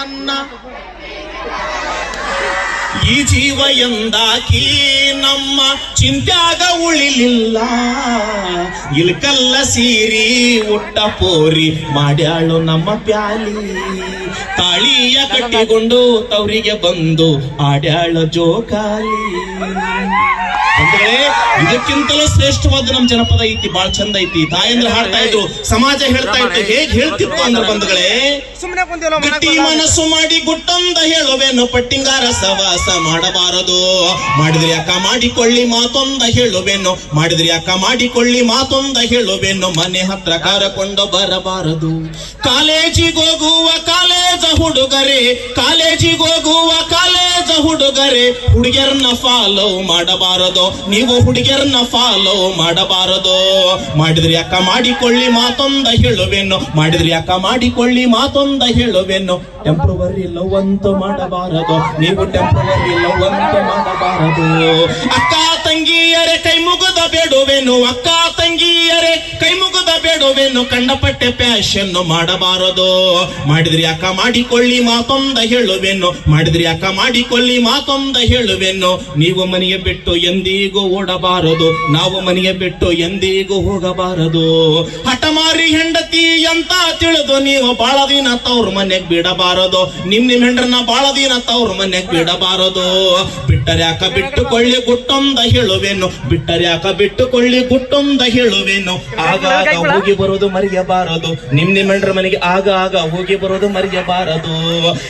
ನನ್ನ ಈ ಜೀವ ಎಂದಾಕಿ ನಮ್ಮ ಚಿಂತ್ಯಾಗ ಉಳಿಲಿಲ್ಲ. ಇಲ್ಕಲ್ಲ ಸೀರಿ ಉಟ್ಟ ಪೋರಿ ಮಾಡ್ಯಾಳು ನಮ್ಮ ಪ್ಯಾಲಿ. ತಾಳಿಯ ಕಟ್ಟಿಕೊಂಡು ತವರಿಗೆ ಬಂದು ಆಡ್ಯಾಳ ಜೋಕಾಲಿ. ಅಂದ್ರೆ ಇದಕ್ಕಿಂತಲೂ ಶ್ರೇಷ್ಠವಾದ ನಮ್ಮ ಜನಪದ ಐತಿ ಬಾಳ ಚಂದ ಐತಿ. ತಾಯಂದ್ರ ಹಾಡ್ತಾ ಇದ್ರು ಸಮಾಜ ಹೇಳ್ತಾ ಇತ್ತು ಹೇಗ್ ಹೇಳ್ತಿತ್ತು ಅಂದ್ರೆ ಬಂಧುಗಳೇ? ಗಟ್ಟಿ ಮನಸ್ಸು ಮಾಡಿ ಗುಟ್ಟಂದ ಹೇಳುವೆನು ಪಟ್ಟಿಂಗಾರ ಸವಾಸ ಮಾಡಬಾರದು. ಮಾಡಿದ್ರೆ ಅಕ್ಕ ಮಾಡಿಕೊಳ್ಳಿ ಮಾತೊಂದ ಹೇಳುವೆನು, ಮಾಡಿದ್ರಿ ಅಕ್ಕ ಮಾಡಿಕೊಳ್ಳಿ ಮಾತೊಂದ ಹೇಳುವೆನು, ಮನೆ ಹತ್ರ ಕರಕೊಂಡು ಬರಬಾರದು. ಕಾಲೇಜಿಗೋಗುವ ಕಾಲೇಜ ಹುಡುಗರೆ ಕಾಲೇಜಿಗೋಗುವ ಕಾಲೇಜ ಹುಡುಗರೆ ಹುಡುಗಿಯರ್ನ ಫಾಲೋ ಮಾಡಬಾರದು. ನೀವು ಹುಡುಗಿಯರ್ನ ಫಾಲೋ ಮಾಡಬಾರದು. ಮಾಡಿದ್ರಿ ಅಕ್ಕ ಮಾಡಿಕೊಳ್ಳಿ ಮಾತೊಂದ ಹೇಳುವೆನು, ಮಾಡಿದ್ರಿ ಅಕ್ಕ ಮಾಡಿಕೊಳ್ಳಿ ಮಾತೊಂದ ಹೇಳುವೆನು. ಟೆಂಪ್ರವರಿ ಲವ್ ಅಂತ ಮಾಡಬಾರದು. ನೀವು ಟೆಂಪ್ರವರಿ ಲವ್ ಅಂತ ಮಾಡಬಾರದು. ಅಕ್ಕ ತಂಗಿಯರೆ, ಕೈ ಮುಗಿದ ಬೇಡುವೆನು ಅಕ್ಕ ತಂಗಿಯರೆ, ಕೈ ಮುಗಿದ ಬೇಡುವೆನು ಕಂಡಪಟ್ಟೆ ಪ್ಯಾಶನ್ ಮಾಡಬಾರದು. ಮಾಡಿದ್ರಿ ಅಕ್ಕ, ಮಾಡಿಕೊಳ್ಳಿ ಮಾತೊಂದ ಹೇಳುವೆನು ಮಾಡಿದ್ರಿ ಅಕ್ಕ, ಮಾಡಿಕೊಳ್ಳಿ ಮಾತೊಂದ ಹೇಳುವೆನು ನೀವು ಮನೆಗೆ ಬಿಟ್ಟು ಎಂದಿಗೂ ಓಡಬಾರದು. ನಾವು ಮನೆಗೆ ಬಿಟ್ಟು ಎಂದಿಗೂ ಹೋಗಬಾರದು. ಹಠಮಾರಿ ಹೆಂಡತಿ ಅಂತ ತಿಳಿದು ನೀವು ಬಾಳ ದಿನ ತವ್ರ ಮನೆಗ್ ಬಿಡಬಾರದು. ನಿಮ್ ನಿಮ್ ಹೆಂಡ್ರನ್ನ ಬಾಳ ದಿನ ತವ್ರ ಮನೆಗ್ ಬಿಡಬಾರದು. ಅಕ್ಕ, ಬಿಟ್ಟುಕೊಳ್ಳಿ ಗುಟ್ಟೊಂದ ಹೇಳುವೆನು ಬಿಟ್ಟರ್ಯಾಕ ಬಿಟ್ಟುಕೊಳ್ಳಿ ಗುಟ್ಟೊಂದ ಹೇಳುವೆನು. ಆಗಾಗ ಹೋಗಿ ಬರೋದು ಮರೆಯಬಾರದು. ನಿಮ್ ನಿಮ್ ಹೆಂಡ್ರ ಮನೆಗೆ ಆಗ ಆಗ ಹೋಗಿ ಬರೋದು ಮರೆಯಬಾರದು.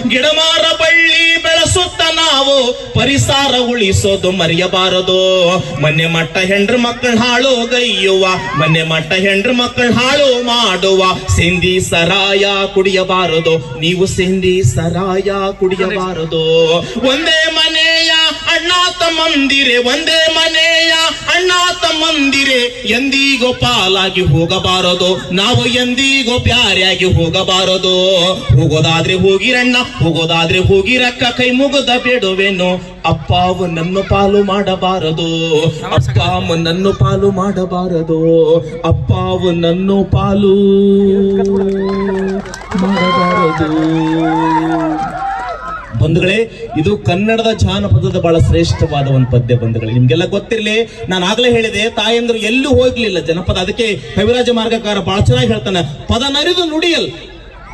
ಗಿಡಮಾರ ಬಳ್ಳಿ ಬೆಳೆಸುತ್ತ ನಾವು ಪರಿಸರ ಉಳಿಸೋದು ಮರೆಯಬಾರದು. ಮನೆ ಮಟ್ಟ ಹೆಂಡ್ರ ಮಕ್ಕಳ ಹಾಳು ಗೈಯುವ ಮನೆ ಮಟ್ಟ ಹೆಂಡ್ರ ಮಕ್ಕಳ ಹಾಳು ಮಾಡುವ. ಸಿಂಧಿ ಸರಾಯ ಕುಡಿಯಬಾರದು. ನೀವು ಸಿಂಧಿ ಸರಾಯ ಕುಡಿಯಬಾರದು. ಒಂದೇ ಅಣ್ಣ ತಮ್ಮಂದಿರೆ ಒಂದೇ ಮನೆಯ ಅಣ್ಣ ತಮ್ಮಂದಿರೆ ಎಂದಿಗೂ ಪಾಲಾಗಿ ಹೋಗಬಾರದು. ನಾವು ಎಂದಿಗೂ ಪ್ಯಾರಿಯಾಗಿ ಹೋಗಬಾರದು. ಹೋಗೋದಾದ್ರೆ ಹೋಗಿರಣ್ಣ, ಹೋಗೋದಾದ್ರೆ ಹೋಗಿರಕ್ಕ, ಕೈ ಮುಗದ ಬೇಡುವೆನು. ಅಪ್ಪಾವು ನನ್ನ ಪಾಲು ಮಾಡಬಾರದು. ಅಪ್ಪ ನನ್ನ ಪಾಲು ಮಾಡಬಾರದು. ಅಪ್ಪಾವು ನನ್ನ ಪಾಲು ಮಾಡಬಾರದು. ಬಂಧುಗಳೇ, ಇದು ಕನ್ನಡದ ಜಾನಪದದ ಬಹಳ ಶ್ರೇಷ್ಠವಾದ ಒಂದು ಪದ್ಯ ಬಂಧುಗಳೇ. ನಿಮ್ಗೆಲ್ಲ ಗೊತ್ತಿರಲಿ, ನಾನು ಆಗ್ಲೇ ಹೇಳಿದೆ, ತಾಯಂದ್ರು ಎಲ್ಲೂ ಹೋಗ್ಲಿಲ್ಲ ಜನಪದ. ಅದಕ್ಕೆ ಕವಿರಾಜ ಮಾರ್ಗಕಾರ ಬಹಳ ಚೆನ್ನಾಗಿ ಹೇಳ್ತಾನೆ, ಪದ ನರಿದು ನುಡಿಯಲ್.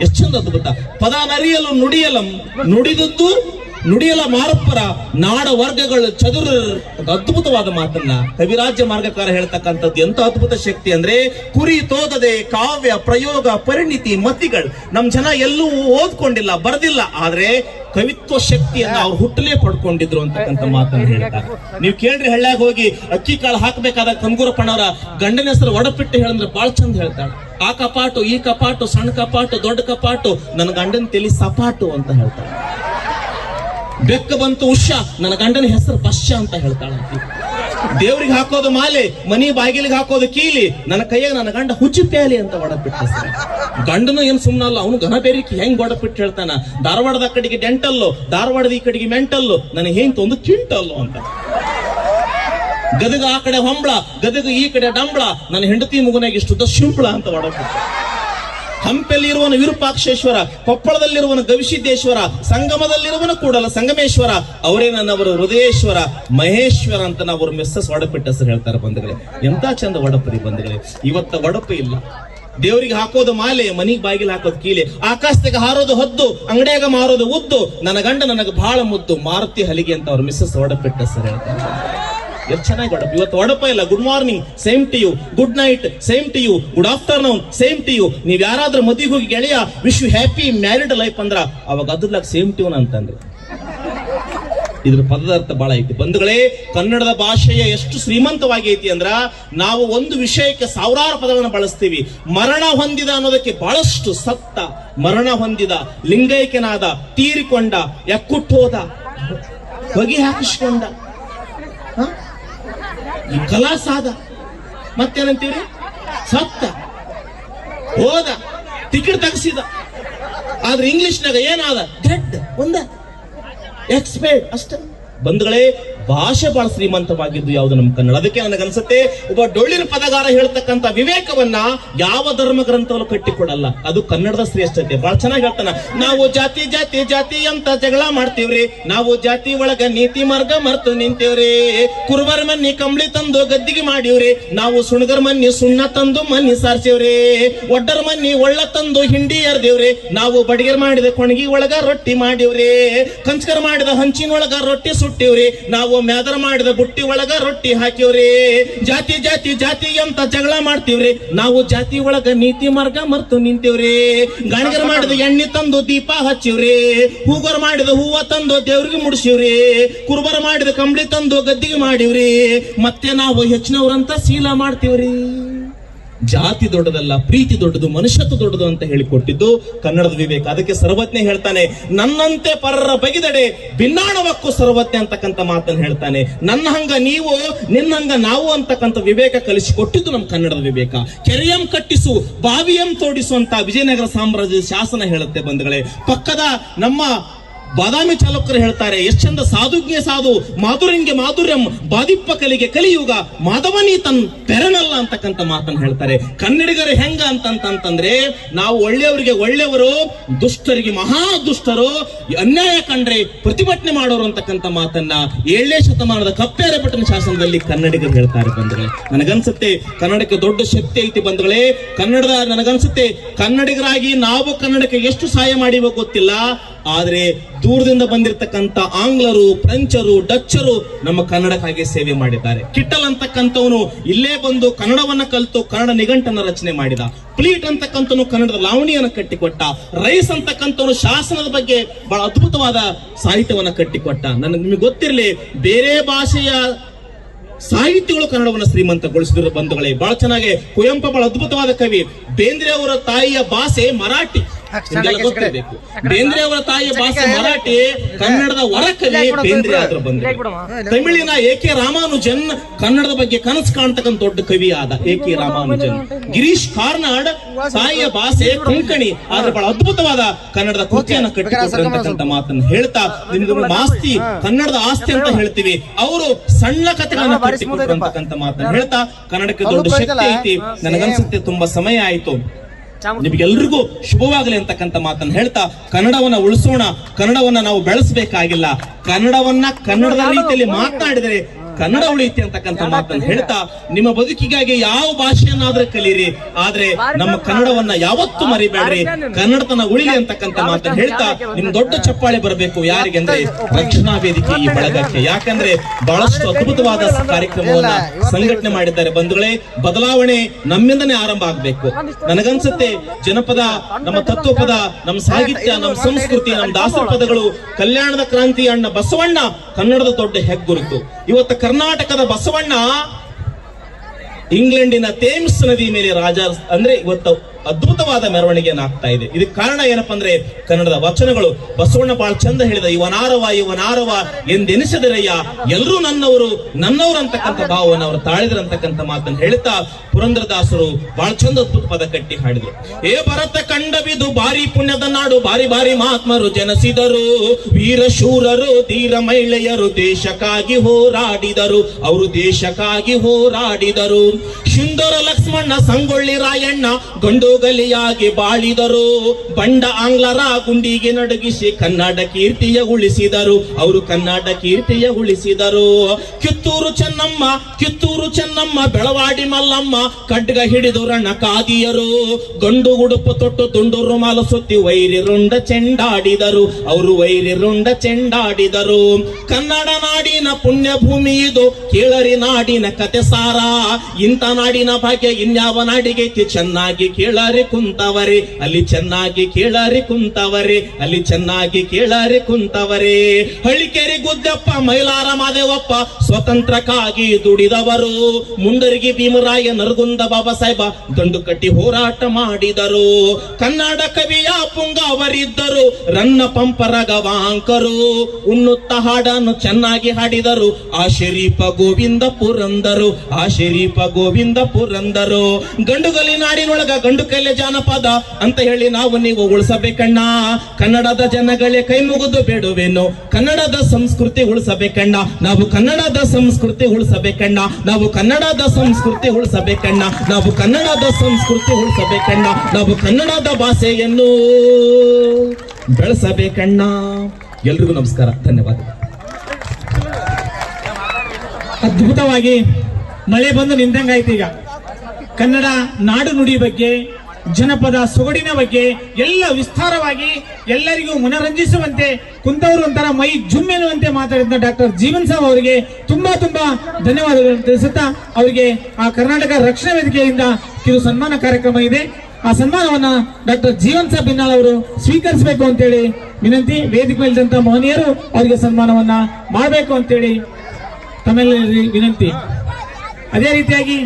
ಎಷ್ಟು ಚಂದ ಅದ್ಭುತ. ಪದ ನರಿಯಲು ನುಡಿಯಲಂ, ನುಡಿದದ್ದು ನುಡಿಯಲ ಮಾರಪ್ಪರ ನಾಡ ವರ್ಗಗಳು ಚದುರ ಅದ್ಭುತವಾದ ಮಾತನ್ನ ಕವಿರಾಜ್ಯ ಮಾರ್ಗಕಾರ ಹೇಳ್ತಕ್ಕಂಥದ್ದು ಎಂತ ಅದ್ಭುತ ಶಕ್ತಿ ಅಂದ್ರೆ ಕುರಿ ತೋದದೆ ಕಾವ್ಯ ಪ್ರಯೋಗ ಪರಿಣಿತಿ ಮತಿಗಳು. ನಮ್ ಜನ ಎಲ್ಲೂ ಓದ್ಕೊಂಡಿಲ್ಲ, ಬರೆದಿಲ್ಲ. ಆದ್ರೆ ಕವಿತ್ವ ಶಕ್ತಿಯನ್ನ ಅವ್ರು ಹುಟ್ಟಲೇ ಪಡ್ಕೊಂಡಿದ್ರು ಅಂತಕ್ಕಂಥ ಮಾತನ್ನು ಹೇಳ್ತಾರೆ. ನೀವು ಕೇಳ್ರಿ ಹಳ್ಳ್ಯಾಗ ಹೋಗಿ ಅಕ್ಕಿ ಕಾಳು ಹಾಕ್ಬೇಕಾದ ಕಂಗೂರಪ್ಪನವರ ಗಂಡನ ಹೆಸರು ಒಡಪಿಟ್ಟು ಹೇಳಂದ್ರೆ ಬಾಳ್ ಚಂದ ಹೇಳ್ತಾಳೆ. ಆ ಕಪಾಟು, ಈ ಕಪಾಟು, ಸಣ್ಣ ಕಪಾಟು, ದೊಡ್ಡ ಕಪಾಟು, ನನ್ನ ಗಂಡನ ತಲೆ ಸಪಾಟು ಅಂತ ಹೇಳ್ತಾಳೆ. ಬೆಕ್ಕ ಬಂತು ಉಷಾ ನನ್ನ ಗಂಡನ ಹೆಸರು ಪಶ್ಚ ಅಂತ ಹೇಳ್ತಾಳೆ. ದೇವ್ರಿಗೆ ಹಾಕೋದು ಮಾಲೆ, ಮನಿ ಬಾಗಿಲಿಗೆ ಹಾಕೋದು ಕೀಲಿ, ನನ್ನ ಕೈಯಾಗ ನನ್ನ ಗಂಡ ಹುಚ್ಚು ಪ್ಯಾಲಿ ಅಂತ ಒಡಪಿಟ್ಟ ಗಂಡನು ಏನ್ ಸುಮ್ಮನಲ್ಲ ಅವನು ಘನ ಬೇರಿಕೆ ಹೆಂಗ್ ಒಡಪಿಟ್ಟು ಹೇಳ್ತಾನ? ಧಾರವಾಡದ ಕಡೆಗೆ ಡೆಂಟಲ್ಲು, ಧಾರವಾಡದ ಈ ಕಡೆಗೆ ಮೆಂಟಲ್ಲು ನನಗೆ ಹೆಂಗ್ ಒಂದು ಕಿಂಟಲ್ಲು ಅಂತ. ಗದಗ ಆ ಕಡೆ ಹೊಂಬಳ, ಗದಗ ಈ ಕಡೆ ಡಂಬಳ, ನನ್ನ ಹೆಂಡತಿ ಮಗುನಾಗ ಇಷ್ಟು ಶಿಂಪಳ ಅಂತ ಒಡಪಿಟ್ಟು ಹಂಪೆಯಲ್ಲಿರುವನು ವಿರೂಪಾಕ್ಷೇಶ್ವರ ಕೊಪ್ಪಳದಲ್ಲಿರುವನು ಗವಿಸಿದ್ದೇಶ್ವರ ಸಂಗಮದಲ್ಲಿರುವನು ಕೂಡಲ ಸಂಗಮೇಶ್ವರ. ಅವರೇ ನನ್ನವರು ಹೃದಯೇಶ್ವರ, ಮಹೇಶ್ವರ ಅಂತ ನಾವು ಅವ್ರ ಮೆಸ್ಸಸ್ ಒಡಪಿಟ್ಟ ಹೆಸರು ಹೇಳ್ತಾರೆ ಬಂಧುಗಳೇ. ಎಂತ ಚಂದ ಒಡಪರಿ ಬಂಧುಗಳೇ. ಇವತ್ತ ಒಡಪು ಇಲ್ಲ. ದೇವರಿಗೆ ಹಾಕೋದು ಮಾಲೆ, ಮನಿಗ್ ಬಾಗಿಲು ಹಾಕೋದು ಕೀಲೆ, ಆಕಾಶದಾಗ ಹಾರೋದು ಹೊದ್ದು, ಅಂಗಡಿಯಾಗ ಮಾರೋದು ಉದ್ದು, ನನ್ನ ಗಂಡ ನನಗೆ ಬಹಳ ಮುದ್ದು, ಮಾರುತಿ ಹಲಿಗೆ ಅಂತ ಅವ್ರ ಮಿಸ್ಸಸ್ ಒಡಪಿಟ್ಟ ಹೆಸರು ಹೇಳ್ತಾರೆ. ಎಷ್ಟು ಚೆನ್ನಾಗಿ ಇವತ್ತು ಒಡಪ ಇಲ್ಲ good morning same to you good night same to you good afternoon same to you ನೀವು ಯಾರಾದ್ರೂ ಮದುವೆ ಹೋಗಿ ಗೆಳೆಯ wish you happy married life ಅಂದ್ರ ಅವಾಗ ಅದ್ರಲಾಗ ಸೇಮ್ ಟ್ಯೂನ್ ಅಂತಂದ್ರೆ. ಇದ್ರ ಪದದ ಅರ್ಥ ಬಹಳ ಐತಿ. ಬಂಧುಗಳೇ, ಕನ್ನಡದ ಭಾಷೆಯ ಎಷ್ಟು ಶ್ರೀಮಂತವಾಗಿ ಐತಿ ಅಂದ್ರ ನಾವು ಒಂದು ವಿಷಯಕ್ಕೆ ಸಾವಿರಾರು ಪದಗಳನ್ನು ಬಳಸ್ತೀವಿ. ಮರಣ ಹೊಂದಿದ ಅನ್ನೋದಕ್ಕೆ ಬಹಳಷ್ಟು ಸತ್ತ ಮರಣ ಹೊಂದಿದ, ಲಿಂಗೈಕ್ಯನಾದ, ತೀರಿಕೊಂಡ, ಎಕ್ಕುಟ್ಟೋದ ಬಗೆ ಹಾಕಿಸ್ಕೊಂಡ. ಈ ಮತ್ತೇನಂತೀರಿ? ಮತ್ತೇನಂತೀವ್ರಿ ಸತ್ತ. ಹೋದ. ಟಿಕೆಟ್ ತಗ್ಸಿದ. ಆದ್ರೆ ಇಂಗ್ಲಿಷ್ನಾಗ ಏನಾದ? ಡೆಡ್ ಒಂದ. ಎಕ್ಸ್ಪೈರ್ಡ್ ಅಷ್ಟ. ಬಂಧುಗಳೇ ಭಾಷೆ ಬಹಳ ಶ್ರೀಮಂತವಾಗಿದ್ದು ಯಾವುದು ನಮ್ಮ ಕನ್ನಡ. ಅದಕ್ಕೆ ನನಗನ್ಸುತ್ತೆ, ಒಬ್ಬ ಡೊಳ್ಳಿನ ಪದಗಾರ ಹೇಳ್ತಕ್ಕಂತ ವಿವೇಕವನ್ನ ಯಾವ ಧರ್ಮ ಗ್ರಂಥವಲ್ಲೂ ಕಟ್ಟಿಕೊಡಲ್ಲ. ಅದು ಕನ್ನಡದ ಶ್ರೇಷ್ಠತೆ. ಬಹಳ ಚೆನ್ನಾಗಿ ಹೇಳ್ತಾನ, ನಾವು ಜಾತಿ ಜಾತಿ ಜಾತಿ ಅಂತ ಜಗಳ ಮಾಡ್ತೀವ್ರಿ. ನಾವು ಜಾತಿ ಒಳಗ ನೀತಿ ಮಾರ್ಗ ಮರ್ತು ನಿಂತೀವ್ರಿ. ಕುರುಬರ ಮನ್ನಿ ಕಂಬಳಿ ತಂದು ಗದ್ದಿಗೆ ಮಾಡಿವ್ರಿ. ನಾವು ಸುಣಗರ ಮನ್ನಿ ಸುಣ್ಣ ತಂದು ಮನ್ನಿ ಸಾರ್ಸಿವ್ರಿ. ಒಡ್ಡರ ಮನ್ನಿ ಒಳ್ಳ ತಂದು ಹಿಂಡಿ ಎರ್ದೇವ್ರಿ ನಾವು ಬಡಿಗೆರ್ ಮಾಡಿದ ಕೊಣಗಿ ಒಳಗ ರೊಟ್ಟಿ ಮಾಡಿವ್ರಿ. ಕಂಚಕರ್ ಮಾಡಿದ ಹಂಚಿನೊಳಗ ರೊಟ್ಟಿ ಸುಟ್ಟಿವ್ರಿ. ನಾವು ಮ್ಯಾದರ ಮಾಡಿದ ಬುಟ್ಟಿ ಒಳಗ ರೊಟ್ಟಿ ಹಾಕಿವ್ರಿ. ಜಾತಿ ಜಾತಿ ಜಾತಿ ಅಂತ ಜಗಳ ಮಾಡ್ತೀವ್ರಿ. ನಾವು ಜಾತಿ ಒಳಗ ನೀತಿ ಮಾರ್ಗ ಮರ್ತು ನಿಂತೀವ್ರಿ. ಗಣಗರ್ ಮಾಡಿದ ಎಣ್ಣೆ ತಂದು ದೀಪ ಹಚ್ಚಿವ್ರಿ. ಹೂಗರ್ ಮಾಡಿದ ಹೂವ ತಂದು ದೇವ್ರಿಗೆ ಮುಡ್ಸಿವ್ರಿ. ಕುರುಬರ ಮಾಡಿದ ಕಂಬಳಿ ತಂದು ಗದ್ದಿಗೆ ಮಾಡಿವ್ರಿ. ಮತ್ತೆ ನಾವು ಹೆಚ್ಚಿನವ್ರಂತ ಶೀಲ ಮಾಡ್ತೀವ್ರಿ. ಜಾತಿ ದೊಡ್ಡದಲ್ಲ, ಪ್ರೀತಿ ದೊಡ್ಡದು, ಮನುಷ್ಯತ್ವ ದೊಡ್ಡದು ಅಂತ ಹೇಳಿಕೊಟ್ಟಿದ್ದು ಕನ್ನಡದ ವಿವೇಕ. ಅದಕ್ಕೆ ಸರ್ವಜ್ಞ ಹೇಳ್ತಾನೆ, ನನ್ನಂತೆ ಪರರ ಬಗೆದಡೆ ಭಿನ್ನಾಣವಕ್ಕೂ ಸರ್ವಜ್ಞ ಅಂತಕ್ಕಂಥ ಮಾತನ್ನು ಹೇಳ್ತಾನೆ. ನನ್ನ ಹಂಗ ನೀವು ನಿನ್ನಂಗ ನಾವು ಅಂತಕ್ಕಂಥ ವಿವೇಕ ಕಲಿಸಿಕೊಟ್ಟಿದ್ದು ನಮ್ಮ ಕನ್ನಡದ ವಿವೇಕ. ಕೆರೆಯಂ ಕಟ್ಟಿಸು, ಬಾವಿಯಂ ತೋಡಿಸುವಂತ ವಿಜಯನಗರ ಸಾಮ್ರಾಜ್ಯದ ಶಾಸನ ಹೇಳುತ್ತೆ ಬಂಧುಗಳೇ. ಪಕ್ಕದ ನಮ್ಮ ಬಾದಾಮಿ ಚಾಲಕರು ಹೇಳ್ತಾರೆ, ಎಷ್ಟು ಚಂದ ಸಾಧುಜ್ಞೆ ಸಾಧು ಮಾಧುರ್ಯಂಗೆ ಮಾಧುರ್ಯಂ, ಬಾದಿಪ್ಪ ಕಲಿಗೆ ಕಲಿಯುಗ ಮಾಧವನಿ ತನ್ ತೆರನಲ್ಲ ಅಂತಕ್ಕಂಥ ಮಾತನ್ನ ಹೇಳ್ತಾರೆ. ಕನ್ನಡಿಗರು ಹೆಂಗ ಅಂತಂತಂದ್ರೆ ನಾವು ಒಳ್ಳೆಯವರಿಗೆ ಒಳ್ಳೆಯವರು, ದುಷ್ಟರಿಗೆ ಮಹಾ ದುಷ್ಟರು, ಅನ್ಯಾಯ ಕಂಡ್ರೆ ಪ್ರತಿಭಟನೆ ಮಾಡೋರು ಅಂತಕ್ಕಂಥ ಮಾತನ್ನ ಏಳನೇ ಶತಮಾನದ ಕಪ್ಪೇರೆ ಪಟ್ಟಣ ಶಾಸನದಲ್ಲಿ ಕನ್ನಡಿಗರು ಹೇಳ್ತಾರೆ ಬಂಧುಗಳೇ. ನನಗನ್ಸುತ್ತೆ, ಕನ್ನಡಕ್ಕೆ ದೊಡ್ಡ ಶಕ್ತಿ ಐತಿ ಬಂಧುಗಳೇ. ಕನ್ನಡದ ನನಗನ್ಸುತ್ತೆ, ಕನ್ನಡಿಗರಾಗಿ ನಾವು ಕನ್ನಡಕ್ಕೆ ಎಷ್ಟು ಸಹಾಯ ಮಾಡಿವೋ ಗೊತ್ತಿಲ್ಲ. ಆದ್ರೆ ದೂರದಿಂದ ಬಂದಿರತಕ್ಕಂತ ಆಂಗ್ಲರು, ಫ್ರೆಂಚರು, ಡಚ್ಚರು ನಮ್ಮ ಕನ್ನಡಕ್ಕಾಗಿ ಸೇವೆ ಮಾಡಿದ್ದಾರೆ. ಕಿಟ್ಟಲ್ ಅಂತಕ್ಕಂಥವನು ಇಲ್ಲೇ ಬಂದು ಕನ್ನಡವನ್ನ ಕಲಿತು ಕನ್ನಡ ನಿಘಂಟನ್ನ ರಚನೆ ಮಾಡಿದ. ಪ್ಲೀಟ್ ಅಂತಕ್ಕಂಥವನು ಕನ್ನಡದ ಲಾವಣಿಯನ್ನು ಕಟ್ಟಿಕೊಟ್ಟ. ರೈಸ್ ಅಂತಕ್ಕಂಥವನು ಶಾಸನದ ಬಗ್ಗೆ ಬಹಳ ಅದ್ಭುತವಾದ ಸಾಹಿತ್ಯವನ್ನು ಕಟ್ಟಿಕೊಟ್ಟ. ನನಗೆ ನಿಮಗೆ ಗೊತ್ತಿರಲಿ, ಬೇರೆ ಭಾಷೆಯ ಸಾಹಿತ್ಯಗಳು ಕನ್ನಡವನ್ನು ಶ್ರೀಮಂತಗೊಳಿಸಿದ್ರು ಬಂಧುಗಳೇ. ಬಹಳ ಚೆನ್ನಾಗಿ ಕುವೆಂಪು ಬಹಳ ಅದ್ಭುತವಾದ ಕವಿ. ಬೇಂದ್ರೆ ಅವರ ತಾಯಿಯ ಭಾಷೆ ಮರಾಠಿ. ಗೊತ್ತಿರ್ಬೇಕು. ಬೇಂದ್ರೆ ಅವರ ತಾಯಿಯ ಭಾಷೆ ಮರಾಠಿ ಕನ್ನಡದ ಹೊರಕಲಿ ಬೇಂದ್ರೆ ಆದ್ರ ಬಂದ್ರೆ. ತಮಿಳಿನ ಎ ಕೆ ರಾಮಾನುಜನ್ ಕನ್ನಡದ ಬಗ್ಗೆ ಕನಸು ಕಾಣ್ತಕ್ಕಂಥ ದೊಡ್ಡ ಕವಿ ಆದ ಎ ಕೆ ರಾಮಾನುಜನ್. ಗಿರೀಶ್ ಕಾರ್ನಾಡ್ ತಾಯಿಯ ಭಾಷೆ ಕೊಂಕಣಿ. ಆದ್ರೆ ಬಹಳ ಅದ್ಭುತವಾದ ಕನ್ನಡದ ಕೃತಿಯನ್ನು ಕಟ್ಟಿಕೊಟ್ಟಿರ್ತಕ್ಕಂಥ ಮಾತನ್ನು ಹೇಳ್ತಾ ನಿಮ್ಗೆ ಆಸ್ತಿ ಕನ್ನಡದ ಆಸ್ತಿ ಅಂತ ಹೇಳ್ತೀವಿ. ಅವರು ಸಣ್ಣ ಕಥೆಗಳನ್ನ ಕಟ್ಟಿಕೊಟ್ಟಿರ್ತಕ್ಕಂಥ ಮಾತನ್ನು ಹೇಳ್ತಾ ಕನ್ನಡಕ್ಕೆ ದೊಡ್ಡ ಶಕ್ತಿ ಐತಿ. ನನಗನ್ಸುತ್ತೆ ತುಂಬಾ ಸಮಯ ಆಯ್ತು. ನಿಮಗೆಲ್ರಿಗೂ ಶುಭವಾಗಲಿ ಅಂತಕ್ಕಂಥ ಮಾತನ್ನು ಹೇಳ್ತಾ ಕನ್ನಡವನ್ನ ಉಳಿಸೋಣ ಕನ್ನಡವನ್ನ ನಾವು ಬೆಳೆಸಬೇಕಾಗಿಲ್ಲ. ಕನ್ನಡವನ್ನ ಕನ್ನಡದ ರೀತಿಯಲ್ಲಿ ಮಾತನಾಡಿದರೆ ಕನ್ನಡ ಉಳಿಯುತ್ತೆ ಅಂತಕ್ಕಂಥ ಮಾತನ್ನು ಹೇಳ್ತಾ ನಿಮ್ಮ ಬದುಕಿಗಾಗಿ ಯಾವ ಭಾಷೆಯನ್ನಾದ್ರೂ ಕಲೀರಿ ಆದ್ರೆ ನಮ್ಮ ಕನ್ನಡವನ್ನ ಯಾವತ್ತೂ ಮರಿಬೇಡ್ರಿ. ಕನ್ನಡತನ ಉಳಿಲಿ ಅಂತಕ್ಕಂಥ ಮಾತನ್ನು ಹೇಳ್ತಾ ನಿಮ್ ದೊಡ್ಡ ಚಪ್ಪಾಳೆ ಬರಬೇಕು. ಯಾರಿಗೆ ಅಂದ್ರೆ ರಕ್ಷಣಾ ವೇದಿಕೆ ಈ ಬಳಗಕ್ಕೆ. ಯಾಕಂದ್ರೆ ಬಹಳಷ್ಟು ಅದ್ಭುತವಾದ ಕಾರ್ಯಕ್ರಮವನ್ನ ಸಂಘಟನೆ ಮಾಡಿದ್ದಾರೆ. ಬಂಧುಗಳೇ ಬದಲಾವಣೆ ನಮ್ಮಿಂದನೇ ಆರಂಭ ಆಗ್ಬೇಕು. ನನಗನ್ಸುತ್ತೆ ಜನಪದ ನಮ್ಮ ತತ್ವಪದ ನಮ್ಮ ಸಾಹಿತ್ಯ ನಮ್ಮ ಸಂಸ್ಕೃತಿ ನಮ್ಮ ದಾಸರ ಪದಗಳು ಕಲ್ಯಾಣದ ಕ್ರಾಂತಿ ಅಣ್ಣ ಬಸವಣ್ಣ ಕನ್ನಡದ ದೊಡ್ಡ ಹೆಗ್ಗುರುತು. ಇವತ್ತು ಕರ್ನಾಟಕದ ಬಸವಣ್ಣ ಇಂಗ್ಲೆಂಡಿನ ಥೇಮ್ಸ್ ನದಿ ಮೇಲೆ ರಾಜ ಅಂದ್ರೆ ಇವತ್ತು ಅದ್ಭುತವಾದ ಮೆರವಣಿಗೆಯನ್ನು ಆಗ್ತಾ ಇದೆ. ಇದಕ್ಕೆ ಕಾರಣ ಏನಪ್ಪಾ ಅಂದ್ರೆ ಕನ್ನಡದ ವಚನಗಳು, ಬಸವಣ್ಣ ಬಹಳ ಚಂದ ಹೇಳಿದ, ಇವನಾರವ ಇವನಾರವ ಎಂದೆನಿಸಿದರಯ್ಯ ಎಲ್ಲರೂ ನನ್ನವರು ನನ್ನವರು ಅಂತಕ್ಕಂಥ ಭಾವವನ್ನು ಅವರು ತಾಳಿದ್ರಂತಕ್ಕಂಥ ಮಾತನ್ನು ಹೇಳ್ತಾ ಪುರಂದ್ರದಾಸರು ಬಹಳ ಚಂದ ಅದ್ಭುತ ಪದ ಕಟ್ಟಿ ಹಾಡಿದ್ರು. ಏ ಭರತ ಕಂಡವಿದು ಭಾರಿ ಪುಣ್ಯದ ನಾಡು ಬಾರಿ ಬಾರಿ ಮಹಾತ್ಮರು ಜನಿಸಿದರು. ವೀರ ಶೂರರು, ಧೀರ ಮಹಿಳೆಯರು ದೇಶಕ್ಕಾಗಿ ಹೋರಾಡಿದರು. ಅವರು ದೇಶಕ್ಕಾಗಿ ಹೋರಾಡಿದರು. ಸುಂದರ ಲಕ್ಷ್ಮಣ್ಣ ಸಂಗೊಳ್ಳಿ ರಾಯಣ್ಣ ಗಂಡುಗಲಿಯಾಗಿ ಬಾಳಿದರು. ಬಂಡ ಆಂಗ್ಲರ ಗುಂಡಿಗೆ ನಡಗಿಸಿ ಕನ್ನಡ ಕೀರ್ತಿಯ ಉಳಿಸಿದರು. ಅವರು ಕನ್ನಡ ಕೀರ್ತಿಯ ಉಳಿಸಿದರು. ಕಿತ್ತೂರು ಚೆನ್ನಮ್ಮ ಕಿತ್ತೂರು ಚೆನ್ನಮ್ಮ, ಬೆಳವಾಡಿ ಮಲ್ಲಮ್ಮ, ಖಡ್ಗ ಹಿಡಿದು ರಣ ಕಾದಿಯರು ಗಂಡು ಉಡುಪು ತೊಟ್ಟು ತುಂಡು ಮಾಲ ಸುತ್ತಿ ವೈರಿ ರುಂಡ ಚೆಂಡಾಡಿದರು. ಅವರು ವೈರಿ ರುಂಡ ಚೆಂಡಾಡಿದರು. ಕನ್ನಡ ನಾಡಿನ ಪುಣ್ಯ ಭೂಮಿ ಇದು. ಕೇಳರಿ ನಾಡಿನ ಕತೆ ಸಾರ. ಇಂಥ ನಾಡಿನ ಭಾಗ್ಯ ಇನ್ಯಾವ ನಾಡಿಗೆ ಚೆನ್ನಾಗಿ ಚೆನ್ನಾಗಿ ಕೇಳರಿ ಕುಂತವರೇ, ಅಲ್ಲಿ ಚೆನ್ನಾಗಿ ಕೇಳಾರಿ ಕುಂತವರೇ, ಅಲ್ಲಿ ಚೆನ್ನಾಗಿ ಕೇಳಾರಿ ಕುಂತವರೇ. ಹಳ್ಳಿಕೆರೆ ಗುದ್ದಪ್ಪ, ಮೈಲಾರ ಮಾದೇವಪ್ಪ, ಸ್ವತಂತ್ರಕ್ಕಾಗಿ ದುಡಿದವರು. ಮುಂಡರಿಗೆ ಭೀಮರಾಯ ನರಗುಂದ ಬಾಬಾ ಸಾಹೇಬ ದಂಡು ಕಟ್ಟಿ ಹೋರಾಟ ಮಾಡಿದರು. ಕನ್ನಡ ಕವಿಯ ಪುಂಗವರಿದ್ದರು ರನ್ನ ಪಂಪರ ಗವಾಂಕರು ಉಣ್ಣುತ್ತ ಹಾಡನ್ನು ಚೆನ್ನಾಗಿ ಹಾಡಿದರು, ಆ ಶರೀಫ ಗೋವಿಂದ ಪುರಂದರು ಆ ಶರೀಫ ಗೋವಿಂದ ಪುರಂದರು ಗಂಡುಗಲಿ ನಾಡಿನೊಳಗ ಗಂಡು ಕೈಲೆ ಜಾನಪದ ಅಂತ ಹೇಳಿ ನಾವು ನೀವು ಉಳಿಸಬೇಕಣ್ಣ. ಕನ್ನಡದ ಜನಗಳೇ ಕೈ ಮುಗಿದು ಬೇಡುವೇನು. ಕನ್ನಡದ ಸಂಸ್ಕೃತಿ ಉಳಿಸಬೇಕಣ್ಣ. ನಾವು ಕನ್ನಡದ ಸಂಸ್ಕೃತಿ ಉಳಿಸಬೇಕಣ್ಣ. ನಾವು ಕನ್ನಡದ ಸಂಸ್ಕೃತಿ ಉಳಿಸಬೇಕಣ್ಣ. ನಾವು ಕನ್ನಡದ ಸಂಸ್ಕೃತಿ ಉಳಿಸಬೇಕಣ್ಣ. ನಾವು ಕನ್ನಡದ ಭಾಷೆಯನ್ನು ಬೆಳೆಸಬೇಕಣ್ಣ. ಎಲ್ರಿಗೂ ನಮಸ್ಕಾರ. ಧನ್ಯವಾದ ಅದ್ಭುತವಾಗಿ ಮಳೆ ಬಂದು ನಿಂತಂಗಾಯ್ತು ಈಗ. ಕನ್ನಡ ನಾಡು ನುಡಿ ಬಗ್ಗೆ ಜನಪದ ಸೊಗಡಿನ ಬಗ್ಗೆ ಎಲ್ಲ ವಿಸ್ತಾರವಾಗಿ ಎಲ್ಲರಿಗೂ ಮನರಂಜಿಸುವಂತೆ ಕುಂತವರು ಒಂಥರ ಮೈ ಜುಮ್ ಎನ್ನುವಂತೆ ಮಾತಾಡಿದ ಡಾಕ್ಟರ್ ಜೀವನ್ ಸಾಬ್ ಅವರಿಗೆ ತುಂಬಾ ತುಂಬಾ ಧನ್ಯವಾದಗಳನ್ನು ತಿಳಿಸುತ್ತಾ ಅವರಿಗೆ ಆ ಕರ್ನಾಟಕ ರಕ್ಷಣಾ ವೇದಿಕೆಯಿಂದ ಕಿರು ಸನ್ಮಾನ ಕಾರ್ಯಕ್ರಮ ಇದೆ. ಆ ಸನ್ಮಾನವನ್ನ ಡಾಕ್ಟರ್ ಜೀವನ್ ಸಾಬ್ ಬಿನ್ನಾಳ್ ಅವರು ಸ್ವೀಕರಿಸಬೇಕು ಅಂತೇಳಿ ವಿನಂತಿ, ವೇದಿಕೆ ಮೇಲಿದಂತ ಮಹನೀಯರು ಅವರಿಗೆ ಸನ್ಮಾನವನ್ನ ಮಾಡಬೇಕು ಅಂತೇಳಿ ತಮ್ಮೆಲ್ಲರಿಗೆ ವಿನಂತಿ. ಅದೇ ರೀತಿಯಾಗಿ